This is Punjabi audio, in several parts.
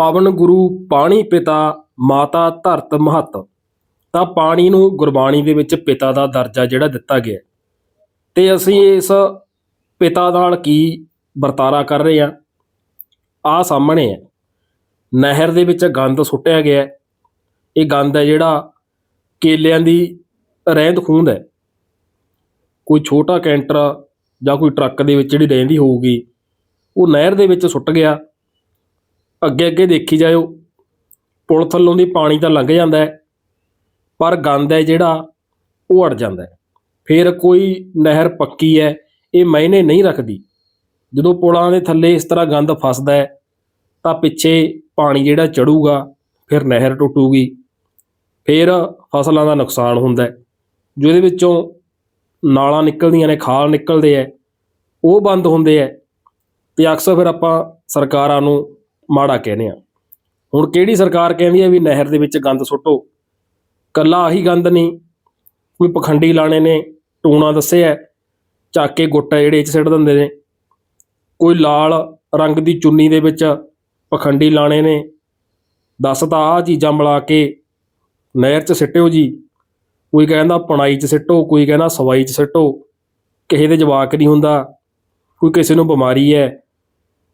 ਪਵਨ ਗੁਰੂ ਪਾਣੀ ਪਿਤਾ, ਮਾਤਾ ਧਰਤ ਮਹੱਤ। ਤਾਂ ਪਾਣੀ ਨੂੰ ਗੁਰਬਾਣੀ ਦੇ ਵਿੱਚ ਪਿਤਾ ਦਾ ਦਰਜਾ ਜਿਹੜਾ ਦਿੱਤਾ ਗਿਆ ਹੈ। ਤੇ ਅਸੀਂ ਇਸ ਪਿਤਾ ਨਾਲ ਕੀ ਵਰਤਾਰਾ ਕਰ ਰਹੇ ਹਾਂ? ਆ ਸਾਹਮਣੇ ਹੈ। ਨਹਿਰ ਦੇ ਵਿੱਚ ਗੰਦ ਸੁੱਟਿਆ ਗਿਆ ਇਹ ਗੰਦ ਹੈ ਜਿਹੜਾ ਕੇਲਿਆਂ ਦੀ ਰਹਿੰਦ ਖੂੰਦ ਹੈ। ਕੋਈ ਛੋਟਾ ਕੈਂਟਰ ਜਾਂ ਕੋਈ ਟਰੱਕ ਦੇ ਵਿੱਚ ਜਿਹੜੀ ਰਹਿੰਦੀ ਹੋਊਗੀ, ਉਹ ਨਹਿਰ ਦੇ ਵਿੱਚ ਸੁੱਟ ਗਿਆ। ਅੱਗੇ ਅੱਗੇ ਦੇਖੀ ਜਾਇਓ, ਪੁਲ ਥੱਲੋਂ ਦੀ ਪਾਣੀ ਤਾਂ ਲੰਘ ਜਾਂਦਾ ਹੈ, ਪਰ ਗੰਦ ਹੈ ਜਿਹੜਾ, ਉਹ ਅੜ ਜਾਂਦਾ ਹੈ। ਫਿਰ ਕੋਈ ਨਹਿਰ ਪੱਕੀ ਹੈ, ਇਹ ਮਾਇਨੇ ਨਹੀਂ ਰੱਖਦੀ। ਜਦੋਂ ਪੁਲਾਂ ਦੇ ਥੱਲੇ ਇਸ ਤਰ੍ਹਾਂ ਗੰਦ ਫਸਦਾ ਹੈ, ਤਾਂ ਪਿੱਛੇ ਪਾਣੀ ਜਿਹੜਾ ਚੜੂਗਾ, ਫਿਰ ਨਹਿਰ ਟੁੱਟੂਗੀ। ਫਿਰ ਫਸਲਾਂ ਦਾ ਨੁਕਸਾਨ ਹੁੰਦਾ ਹੈ। ਜਿਹਦੇ ਵਿੱਚੋਂ ਨਾਲਾਂ ਨਿਕਲਦੀਆਂ ਨੇ, ਖਾਲ ਨਿਕਲਦੇ ਹੈ, ਉਹ ਬੰਦ ਹੁੰਦੇ ਹੈ। ਤੇ ਅਕਸਰ ਫਿਰ ਆਪਾਂ ਸਰਕਾਰਾਂ ਨੂੰ ਮਾੜਾ ਕਹਿੰਦੇ ਆ। ਹੁਣ ਕਿਹੜੀ ਸਰਕਾਰ ਕਹਿੰਦੀ ਹੈ ਵੀ ਨਹਿਰ ਦੇ ਵਿੱਚ ਗੰਦ ਸੁੱਟੋ? ਕੱਲਾ ਆਹੀ ਗੰਦ ਨਹੀਂ। ਕੋਈ ਪਖੰਡੀ ਲਾਣੇ ਨੇ, ਟੂਣਾ ਦੱਸਿਆ ਚੱਕ ਕੇ ਗੁੱਟਾ ਜਿਹੜੇ 'ਚ ਸਿੱਟ ਦਿੰਦੇ ਨੇ। ਕੋਈ ਲਾਲ ਰੰਗ ਦੀ ਚੁੰਨੀ ਦੇ ਵਿੱਚ ਪਖੰਡੀ ਲਾਣੇ ਨੇ। ਦੱਸ ਤਾਂ ਆਹ ਚੀਜ਼ਾਂ ਮਿਲਾ ਕੇ ਨਹਿਰ 'ਚ ਸਿੱਟਿਓ ਜੀ। ਕੋਈ ਕਹਿੰਦਾ ਪਣਾਈ 'ਚ ਸਿੱਟੋ, ਕੋਈ ਕਹਿੰਦਾ ਸਵਾਈ 'ਚ ਸਿੱਟੋ। ਕਿਸੇ ਦੇ ਜਵਾਕ ਨਹੀਂ ਹੁੰਦਾ। ਕੋਈ ਕਿਸੇ ਨੂੰ ਬਿਮਾਰੀ ਹੈ।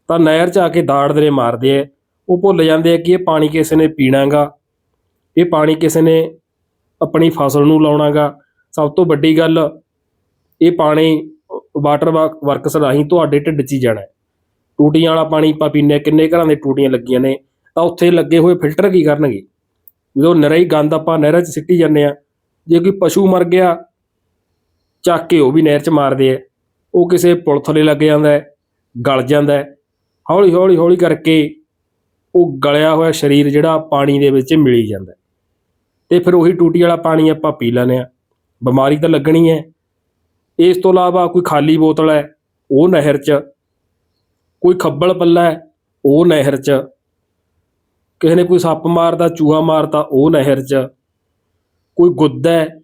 ਤਾਂ ਨਹਿਰ 'ਚ ਆ ਕੇ ਦਾੜ ਨੇ ਮਾਰਦੇ ਆ। ਉਹ ਭੁੱਲ ਜਾਂਦੇ ਆ ਕਿ ਇਹ ਪਾਣੀ ਕਿਸੇ ਨੇ ਪੀਣਾਗਾ। ਇਹ ਪਾਣੀ ਕਿਸੇ ਨੇ ਆਪਣੀ ਫਸਲ ਨੂੰ ਲਾਉਣਾਗਾ। ਸਭ ਤੋਂ ਵੱਡੀ ਗੱਲ ਇਹ ਪਾਣੀ ਵਾਟਰ ਵਰਕਸ ਰਾਹੀਂ ਤੁਹਾਡੇ ਢਿੱਡ 'ਚ ਹੀ ਜਾਣਾ ਹੈ। ਟੂਟੀਆਂ ਵਾਲਾ ਪਾਣੀ ਆਪਾਂ ਪੀਂਦੇ ਹਾਂ, ਕਿੰਨੇ ਘਰਾਂ ਦੇ ਟੂਟੀਆਂ ਲੱਗੀਆਂ ਨੇ। ਤਾਂ ਉੱਥੇ ਲੱਗੇ ਹੋਏ ਫਿਲਟਰ ਕੀ ਕਰਨਗੇ? ਜਦੋਂ ਨਿਰਾ ਹੀ ਗੰਦ ਆਪਾਂ ਨਹਿਰਾਂ 'ਚ ਸਿੱਟੀ ਜਾਂਦੇ ਆ ਜੇ ਕੋਈ ਪਸ਼ੂ ਮਰ ਗਿਆ ਚੱਕ ਕੇ ਉਹ ਵੀ ਨਹਿਰ 'ਚ ਮਾਰਦੇ ਆ। ਉਹ ਕਿਸੇ ਪੁਲ ਥੱਲੇ ਲੱਗ ਜਾਂਦਾ ਹੈ ਗਲ ਜਾਂਦਾ ਹੈ। ਹੌਲੀ ਹੌਲੀ ਹੌਲੀ ਕਰਕੇ ਉਹ ਗਲਿਆ ਹੋਇਆ ਸਰੀਰ ਜਿਹੜਾ ਪਾਣੀ ਦੇ ਵਿੱਚ ਮਿਲੀ ਜਾਂਦਾ ਹੈ। ਤੇ ਫਿਰ ਉਹੀ ਟੂਟੀ ਵਾਲਾ ਪਾਣੀ ਆਪਾਂ ਪੀ ਲੈਂਦੇ ਆ ਬਿਮਾਰੀ ਤਾਂ ਲੱਗਣੀ ਹੈ। ਇਸ ਤੋਂ ਇਲਾਵਾ ਕੋਈ ਖਾਲੀ ਬੋਤਲ ਹੈ, ਉਹ ਨਹਿਰ 'ਚ। ਕੋਈ ਖੱਬਲ ਪੱਲਾ ਹੈ, ਉਹ ਨਹਿਰ 'ਚ। ਕਿਸੇ ਨੇ ਕੋਈ ਸੱਪ ਮਾਰਦਾ, ਚੂਹਾ ਮਾਰਦਾ, ਉਹ ਨਹਿਰ 'ਚ। ਕੋਈ ਗੁੱਦਾ ਹੈ,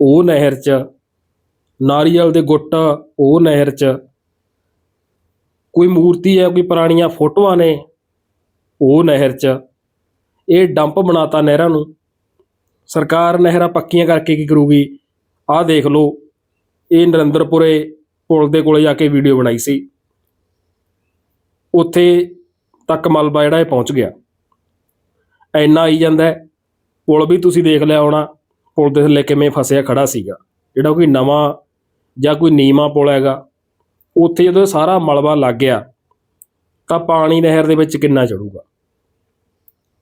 ਉਹ ਨਹਿਰ 'ਚ। ਨਾਰੀਅਲ ਦੇ ਗੁੱਟ, ਉਹ ਨਹਿਰ 'ਚ। ਕੋਈ ਮੂਰਤੀ ਹੈ, ਕੋਈ ਪੁਰਾਣੀਆਂ ਫੋਟੋਆਂ ਨੇ ਉਹ ਨਹਿਰ 'ਚ। ਇਹ ਡੰਪ ਬਣਾਤਾ ਨਹਿਰਾਂ ਨੂੰ। ਸਰਕਾਰ ਨਹਿਰਾਂ ਪੱਕੀਆਂ ਕਰਕੇ ਕੀ ਕਰੂਗੀ? ਆਹ ਦੇਖ ਲਓ। ਇਹ ਨਰਿੰਦਰਪੁਰੇ ਪੁਲ ਦੇ ਕੋਲੇ ਜਾ ਕੇ ਵੀਡੀਓ ਬਣਾਈ ਸੀ। ਉੱਥੇ ਤੱਕ ਮਲਬਾ ਜਿਹੜਾ ਇਹ ਪਹੁੰਚ ਗਿਆ। ਇੰਨਾ ਆਈ ਜਾਂਦਾ ਪੁਲ ਵੀ ਤੁਸੀਂ ਦੇਖ ਲਿਆ ਹੋਣਾ। ਪੁਲ ਦੇ ਥੱਲੇ ਕਿਵੇਂ ਫਸਿਆ ਖੜਾ ਸੀਗਾ। ਜਿਹੜਾ ਕੋਈ ਨਵਾਂ ਜਾਂ ਕੋਈ ਨੀਵਾਂ ਪੁਲ ਹੈਗਾ। ਉੱਥੇ ਜਦੋਂ ਸਾਰਾ ਮਲਬਾ ਲੱਗ ਗਿਆ, ਤਾਂ ਪਾਣੀ ਨਹਿਰ ਦੇ ਵਿੱਚ ਕਿੰਨਾ ਚੜੂਗਾ?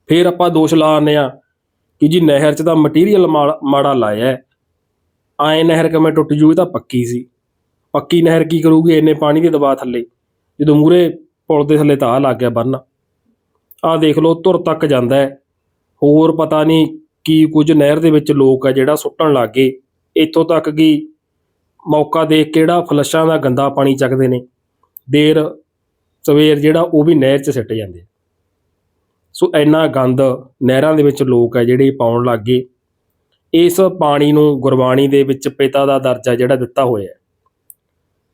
ਫਿਰ ਆਪਾਂ ਦੋਸ਼ ਲਾਉਂਦੇ ਆ ਕਿ ਜੀ ਨਹਿਰ 'ਚ ਤਾਂ ਮਟੀਰੀਅਲ ਮਾੜਾ ਲਾਇਆ ਆਏ ਨਹਿਰ ਕਿਵੇਂ ਟੁੱਟ ਜੂ ਇਹ ਤਾਂ ਪੱਕੀ ਸੀ। ਪੱਕੀ ਨਹਿਰ ਕੀ ਕਰੂਗੀ? ਇੰਨੇ ਪਾਣੀ ਦੇ ਦਬਾਅ ਥੱਲੇ। ਜਦੋਂ ਮੂਰੇ ਪੁਲ ਦੇ ਥੱਲੇ ਤਾਂ ਆਹ ਲੱਗ ਗਿਆ ਬੰਨ ਆਹ ਦੇਖ ਲਓ, ਧੁਰ ਤੱਕ ਜਾਂਦਾ ਹੈ। ਹੋਰ ਪਤਾ ਨਹੀਂ ਕੀ ਕੁਝ ਨਹਿਰ ਦੇ ਵਿੱਚ ਲੋਕ ਆ ਜਿਹੜਾ ਸੁੱਟਣ ਲੱਗ ਗਏ। ਇੱਥੋਂ ਤੱਕ ਕਿ ਮੌਕਾ ਦੇਖ ਕਿਹੜਾ ਜਿਹੜਾ ਫਲੱਸ਼ਾਂ ਦਾ ਗੰਦਾ ਪਾਣੀ ਚੱਕਦੇ ਨੇ, ਦੇਰ ਸਵੇਰ ਜਿਹੜਾ ਉਹ ਵੀ ਨਹਿਰ 'ਚ ਸਿੱਟ ਜਾਂਦੇ ਸੋ ਇੰਨਾ ਗੰਦ ਨਹਿਰਾਂ ਦੇ ਵਿੱਚ ਲੋਕ ਆ ਜਿਹੜੇ ਪਾਉਣ ਲੱਗ ਗਏ। ਇਸ ਪਾਣੀ ਨੂੰ ਗੁਰਬਾਣੀ ਦੇ ਵਿੱਚ ਪਿਤਾ ਦਾ ਦਰਜਾ ਜਿਹੜਾ ਦਿੱਤਾ ਹੋਇਆ ਹੈ।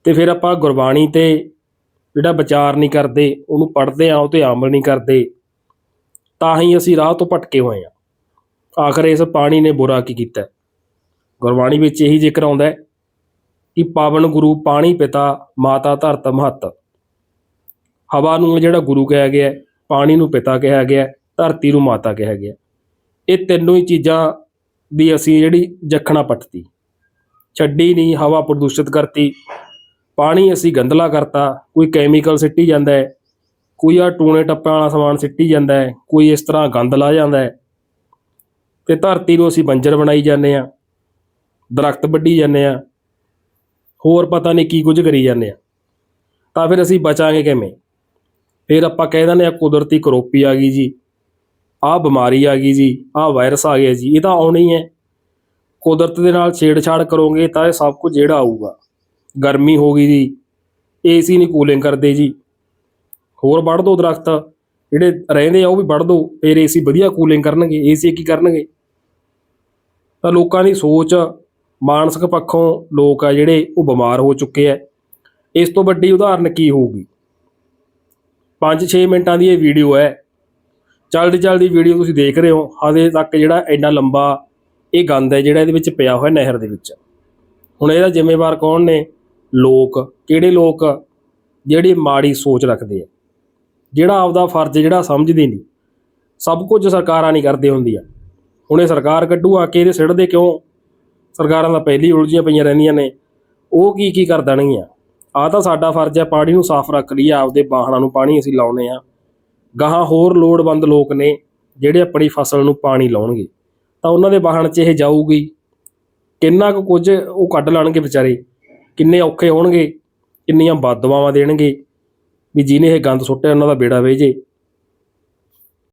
ਤੇ ਫਿਰ ਆਪਾਂ ਗੁਰਬਾਣੀ ਤੇ ਜਿਹੜਾ ਵਿਚਾਰ ਨਹੀਂ ਕਰਦੇ, ਉਹਨੂੰ ਪੜ੍ਹਦੇ ਆ ਉਹ ਤੇ ਅਮਲ ਨਹੀਂ ਕਰਦੇ, ਤਾਂ ਹੀ ਅਸੀਂ ਰਾਹ ਤੋਂ ਭਟਕੇ ਹੋਏ ਆ ਆਖਰ ਇਸ ਪਾਣੀ ਨੇ ਬੁਰਾ ਕੀ ਕੀਤਾ? ਗੁਰਬਾਣੀ ਵਿੱਚ ਇਹੀ ਜ਼ਿਕਰ ਆਉਂਦਾ ਹੈ ਕਿ ਪਾਵਨ ਗੁਰੂ ਪਾਣੀ ਪਿਤਾ, ਮਾਤਾ ਧਰਤ ਮਹੱਤ। ਹਵਾ ਨੂੰ ਜਿਹੜਾ ਗੁਰੂ ਕਿਹਾ ਗਿਆ ਪਾਣੀ ਨੂੰ ਪਿਤਾ ਕਿਹਾ ਗਿਆ ਧਰਤੀ ਨੂੰ ਮਾਤਾ ਕਿਹਾ ਗਿਆ ਇਹ ਤਿੰਨੋਂ ਹੀ ਚੀਜ਼ਾਂ ਦੀ ਅਸੀਂ ਜਿਹੜੀ ਜਖਣਾ ਪੱਟਤੀ। ਛੱਡੀ ਨਹੀਂ, ਹਵਾ ਪ੍ਰਦੂਸ਼ਿਤ ਕਰਤੀ। ਪਾਣੀ ਅਸੀਂ ਗੰਦਲਾ ਕਰਤਾ, ਕੋਈ ਕੈਮੀਕਲ ਸਿੱਟੀ ਜਾਂਦਾ ਹੈ, ਕੋਈ ਆ ਟੂਣੇ ਟੱਪਿਆਂ ਵਾਲਾ ਸਮਾਨ ਸਿੱਟੀ ਜਾਂਦਾ ਹੈ, ਕੋਈ ਇਸ ਤਰ੍ਹਾਂ ਗੰਦ ਲਾ ਜਾਂਦਾ ਹੈ। ਤੇ ਧਰਤੀ ਨੂੰ ਅਸੀਂ ਬੰਜਰ ਬਣਾਈ ਜਾਂਦੇ ਆ ਦਰਖਤ ਵੱਢੀ ਜਾਂਦੇ ਆ ਹੋਰ ਪਤਾ ਨਹੀਂ ਕੀ ਕੁਝ ਕਰੀ ਜਾਂਦੇ ਆ। ਤਾਂ ਫਿਰ ਅਸੀਂ ਬਚਾਂਗੇ ਕਿਵੇਂ? ਫਿਰ ਆਪਾਂ ਕਹਿ ਦਿੰਦੇ ਆ ਕੁਦਰਤੀ ਕਰੋਪੀ ਆ ਗਈ ਜੀ, ਆਹ ਬਿਮਾਰੀ ਆ ਗਈ ਜੀ, ਆਹ ਵਾਇਰਸ ਆ ਗਿਆ ਜੀ, ਇਹ ਤਾਂ ਆਉਣਾ ਹੀ। ਹੈ ਕੁਦਰਤ ਦੇ ਨਾਲ ਛੇੜਛਾੜ ਕਰੋਗੇ ਤਾਂ ਇਹ ਸਭ ਕੁਝ ਜਿਹੜਾ ਆਊਗਾ। ਗਰਮੀ ਹੋ ਗਈ ਜੀ ਏਸੀ ਨਹੀਂ ਕੂਲਿੰਗ ਕਰਦੇ ਜੀ। ਹੋਰ ਵੱਢ ਦੋ ਦਰਖਤ, ਜਿਹੜੇ ਰਹਿੰਦੇ ਆ ਉਹ ਵੀ ਵੱਢ ਦੋ, ਫਿਰ ਏਸੀ ਵਧੀਆ ਕੂਲਿੰਗ ਕਰਨਗੇ ਏਸੀ ਕੀ ਕਰਨਗੇ? ਤਾਂ ਲੋਕਾਂ ਦੀ ਸੋਚ ਮਾਨਸਿਕ ਪੱਖੋਂ ਲੋਕ ਆ ਜਿਹੜੇ, ਉਹ ਬਿਮਾਰ ਹੋ ਚੁੱਕੇ ਆ। ਇਸ ਤੋਂ ਵੱਡੀ ਉਦਾਹਰਨ ਕੀ ਹੋਊਗੀ? 5-6 ਮਿੰਟਾਂ ਦੀ ਇਹ ਵੀਡੀਓ ਹੈ। ਚਲਦੀ ਚਲਦੀ ਵੀਡੀਓ ਤੁਸੀਂ ਦੇਖ ਰਹੇ ਹੋ। ਹਾਲੇ ਤੱਕ ਜਿਹੜਾ ਇੰਨਾ ਲੰਬਾ ਇਹ ਗੰਦ ਹੈ, ਜਿਹੜਾ ਇਹਦੇ ਵਿੱਚ ਪਿਆ ਹੋਇਆ ਨਹਿਰ ਦੇ ਵਿੱਚ। ਹੁਣ ਇਹਦਾ ਜ਼ਿੰਮੇਵਾਰ ਕੌਣ ਨੇ? ਲੋਕ। ਕਿਹੜੇ ਲੋਕ? ਜਿਹੜੀ ਮਾੜੀ ਸੋਚ ਰੱਖਦੇ ਆ। ਜਿਹੜਾ ਆਪਦਾ ਫਰਜ਼ ਜਿਹੜਾ ਸਮਝਦੇ ਨਹੀਂ। ਸਭ ਕੁਝ ਸਰਕਾਰਾਂ ਨਹੀਂ ਕਰਦੇ ਹੁੰਦੀਆਂ। ਹੁਣ ਇਹ ਸਰਕਾਰ ਕੱਢੂ ਆ ਕੇ ਇਹਦੇ ਸਿਰ ਦੇ ਕਿਉਂ ਸਰਕਾਰਾਂ ਤਾਂ ਪਹਿਲੀ ਉਲਝੀਆਂ ਪਈਆਂ ਰਹਿੰਦੀਆਂ ਨੇ, ਉਹ ਕੀ ਕੀ ਕਰ ਦੇਣਗੀਆਂ? ਆ ਤਾਂ ਸਾਡਾ ਫਰਜ਼ ਹੈ, ਪਾਣੀ ਨੂੰ ਸਾਫ਼ ਰੱਖ ਲਈਏ, ਆਪਦੇ ਵਾਹਣਾਂ ਨੂੰ ਪਾਣੀ ਅਸੀਂ ਲਾਉਨੇ ਆ ਗਾਹਾਂ ਹੋਰ ਲੋੜਵੰਦ ਲੋਕ ਨੇ, ਜਿਹੜੇ ਆਪਣੀ ਫਸਲ ਨੂੰ ਪਾਣੀ ਲਾਉਣਗੇ। ਤਾਂ ਉਹਨਾਂ ਦੇ ਵਾਹਣ 'ਚ ਇਹ ਜਾਊਗੀ। ਕਿੰਨਾ ਕੁ ਕੁਝ ਉਹ ਕੱਢ ਲੈਣਗੇ ਵਿਚਾਰੇ। ਕਿੰਨੇ ਔਖੇ ਹੋਣਗੇ, ਕਿੰਨੀਆਂ ਬਦਦੁਆਵਾਂ ਦੇਣਗੇ। ਵੀ ਜਿਹਨੇ ਇਹ ਗੰਦ ਸੁੱਟਿਆ, ਉਹਨਾਂ ਦਾ ਬੇੜਾ ਵੇ